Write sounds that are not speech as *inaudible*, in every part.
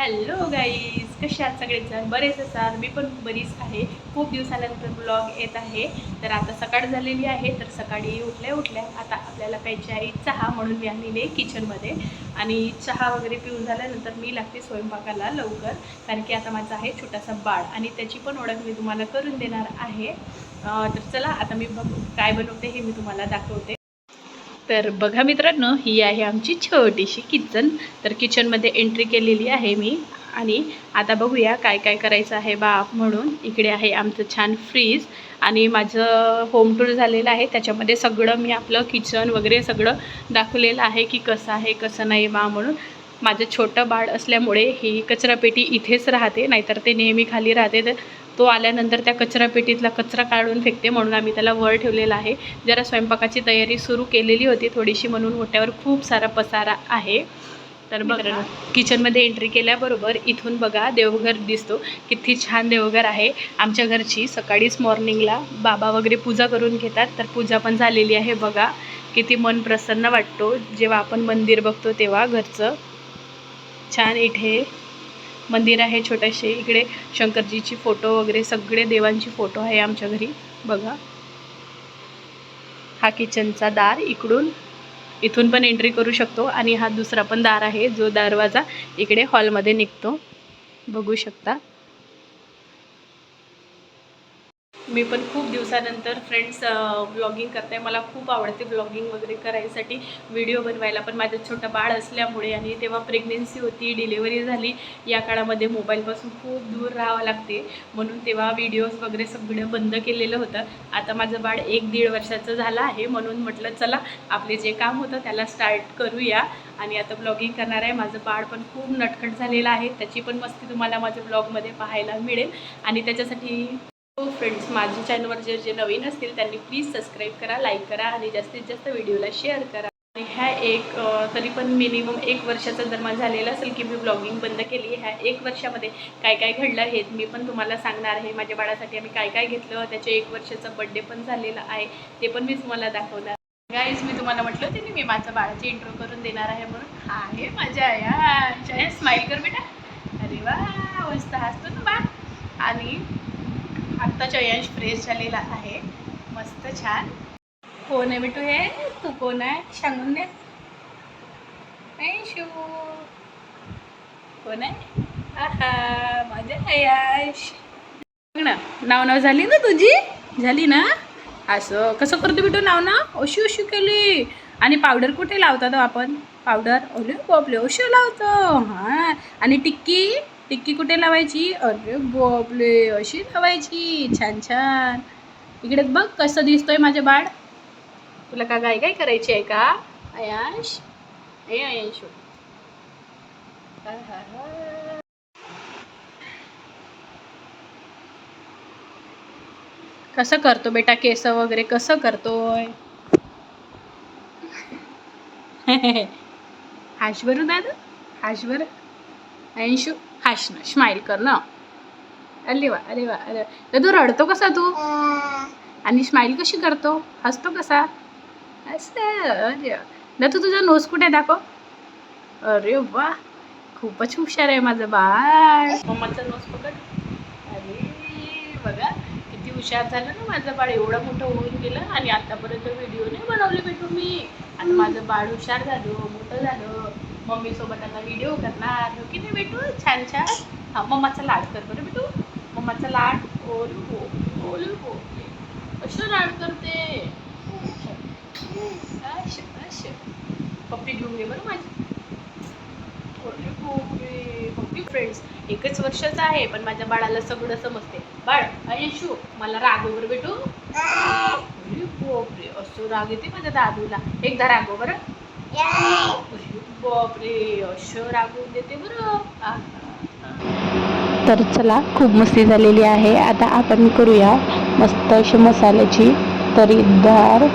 Hello guys कसे आहात सगळेजण? बरेच असाल मी पण बरीच आहे. खूप दिवसानंतर ब्लॉग येत आहे. तर आता सकाळ झालेली आहे. तर सकाळी उठल्या उठल्या आता आपल्याला प्यायची आहे चहा म्हणून मी आलेली आहे किचनमध्ये आणि चहा वगैरे पिऊन झाल्यानंतर मी लागते स्वयंपाकाला लवकर. कारण की आता माझा आहे छोटासा बाळ आणि त्याची पण ओळख मी तुम्हाला करून देणार आहे. तर चला आता मी बघ काय बनवते हे मी तुम्हाला दाखवते. तर बघा मित्रांनो ही आहे आमची छोटीशी किचन. तर किचनमध्ये एंट्री केलेली आहे मी. आणि आता बघूया काय काय करायचं आहे बाप म्हणून. इकडे आहे आमचं छान फ्रीज आणि माझं होम टूर झालेलं आहे. त्याच्यामध्ये सगळं मी आपलं किचन वगैरे सगळं दाखवलेलं आहे की कसं आहे कसं नाही बा म्हणून. माझं छोटं बाळ असल्यामुळे ही कचरापेटी इथेच राहते. नाहीतर ते नेहमी खाली राहते. तर तो आल्यानंतर त्या कचरापेटीतला कचरा काढून फेकते म्हणून आम्ही त्याला वर ठेवलेला आहे. जरा स्वयंपाकाची तयारी सुरू केलेली होती थोडीशी म्हणून ओट्यावर खूप सारा पसारा आहे. तर मित्रांनो. किचनमध्ये एंट्री केल्याबरोबर इथून बघा देवघर दिसतो. किती छान देवघर आहे. आमच्या घरची सकाळीच मॉर्निंगला बाबा वगैरे पूजा करून घेतात. तर पूजा पण झालेली आहे बघा. किती मन प्रसन्न वाटतो. जेव्हा आपण मंदिर बघतो तेव्हा घरचं. छान इथे मंदिर आहे छोटेसे. इकडे शंकरजीची फोटो वगैरे सगळे देवांची फोटो आहे आमच्या घरी. बघा. हा किचनचा दार इकडून इथून पण एंट्री करू शकतो आणि हा दुसरा पण दार आहे जो दरवाजा इकडे हॉलमध्ये निघतो. बघू शकता. मी पण खूप दिवसानंतर फ्रेंड्स ब्लॉगिंग करते. मला खूप आवडते ब्लॉगिंग वगैरे करायसाठी व्हिडिओ बनवायला. पण माझं छोटं बाळ असल्यामुळे आणि तेव्हा प्रेग्नेन्सी होती डिलेवरी झाली या काळामध्ये मोबाईलपासून खूप दूर राहावं लागते. म्हणून तेव्हा व्हिडिओज वगैरे सगळं बंद केलेलं होतं. आता माझं बाळ एक दीड वर्षाचं झालं आहे. म्हणून म्हटलं चला आपले जे काम होतं त्याला स्टार्ट करूया. आणि आता ब्लॉगिंग करणार आहे. माझं बाळ पण खूप नटखट झालेलं आहे. त्याची पण मस्ती तुम्हाला माझ्या ब्लॉगमध्ये पाहायला मिळेल. आणि त्याच्यासाठी हो फ्रेंड्स माझ्या चॅनलवर जे जे नवीन असतील त्यांनी प्लीज सबस्क्राईब करा लाईक करा आणि जास्तीत जास्त व्हिडिओला शेअर करा. आणि ह्या एक तरी पण मिनिमम एक वर्षाचा जन्म झालेला असेल की मी ब्लॉगिंग बंद केली ह्या एक वर्षामध्ये काय काय घडलं हे मी पण तुम्हाला सांगणार आहे. माझ्या बाळासाठी आम्ही काय काय घेतलं त्याच्या एक वर्षाचा बड्डे पण झालेला आहे ते पण मी तुम्हाला दाखवणार. गाईज मी तुम्हाला म्हटलं होते मी माझ्या बाळाची इंट्रो करून देणार आहे म्हणून. हा आहे माझ्या या. स्माईल कर बेटा. अरे वा मस्त हसतो ना बा. आणि आत्ताच अयांश फ्रेश झालेला आहे. मस्त छान. कोण आहे बिटू हे? तू कोण आहे? सांगून दे. अयशू कोण आहे? आहा माझ्या अयाश बघ ना नाव नाव झाली ना तुझी? झाली ना? असं कसं करतो बिटू नाव ना ओशी ओशी केली. आणि पावडर कुठे लावतात हो आपण? पावडर? ओले बापले ओशी लावतो. हां. आणि टिक्की? टिक्की कुठे लावायची? अरे बापले अशी लावायची. छान छान. इकडे बघ कसं दिसतोय माझं बाळ. तुला का गाय काय करायची आहे का? अयांश हे अयांश कसं करतो बेटा केस वगैरे? कसं करतोय? *laughs* हाश बरू दादा हाश बरं. ऐंशू हाश ना स्माईल कर ना. अरे वा अरे वा अरे वा. तू रडतो कसा तू? आणि स्माईल कशी करतो? हसतो कसा? असं अरे तू तुझा नोस कुठे दाखव. अरे वा. खूपच हुशार आहे माझं बाळ. मम्माचा नोस पकड. अरे बघा किती हुशार झालं ना माझं बाळ. एवढं मोठं होऊन गेलं आणि आतापर्यंत व्हिडिओ नाही बनवले भेटू मी आता माझं बाळ हुशार झालं मोठं झालं. मम्मी सोबत आता व्हिडिओ करणार हो की नाही भेटू? छान छान. हा मम्माचा लाड कर बरं भेटू? मम्माचा लाड ओलू हो ओलू हो असं लाड करते. पप्पी घेऊन घे बरं माझी. पप्पी फ्रेंड्स एकच वर्षाचा आहे पण माझ्या बाळाला सगळं समजते. बाळ अयशू मला रागव बरं भेटू. असं राग येते माझ्या दादूला. एकदा रागव बरं. अरे बापरे अशर रागवून देते बरं. तर चला खूप मस्ती झालेली आहे. आता आपण करूया मस्त अशी मसाल्याची तरीदार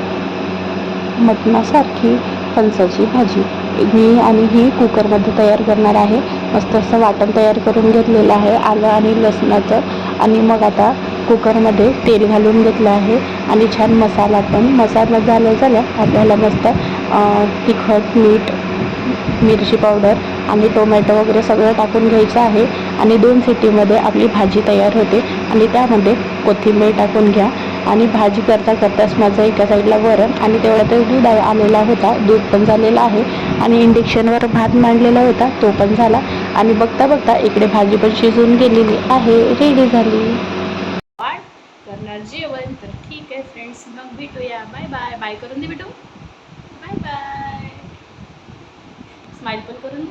मटणासारखी फणसाची भाजी. मी आणि ही कुकरमध्ये तयार करणार आहे. मस्त असं वाटण तयार करून घेतलेलं आहे. आलं आणि लसणाचं. आणि मग आता कुकरमध्ये तेल घालून घेतलं आहे. आणि छान मसाला पण. मसाला झाला झाल्या. आपल्याला मस्त तिखट मीठ मिरची पावडर आणि टोमॅटो वगैरे सगळं टाकून घ्यायचं आहे. आणि दोन सिटीमध्ये आपली भाजी तयार होते. आणि त्यामध्ये कोथिंबीर टाकून घ्या. आणि भाजी करता करताच माझं एका साईडला वरण आणि तेवढा तो दूध आलेला होता. दूध पण झालेला आहे. आणि इंडक्शनवर भात मांडलेला होता. तो पण झाला. आणि बघता बघता इकडे भाजी पण शिजून गेलेली आहे. रेडी झाली. करणार जेवण. तर ठीक आहे फ्रेंड्स मग भेटूया. बाय बाय बाय करून दे भेटू. बाय बाय स्माईल पण करून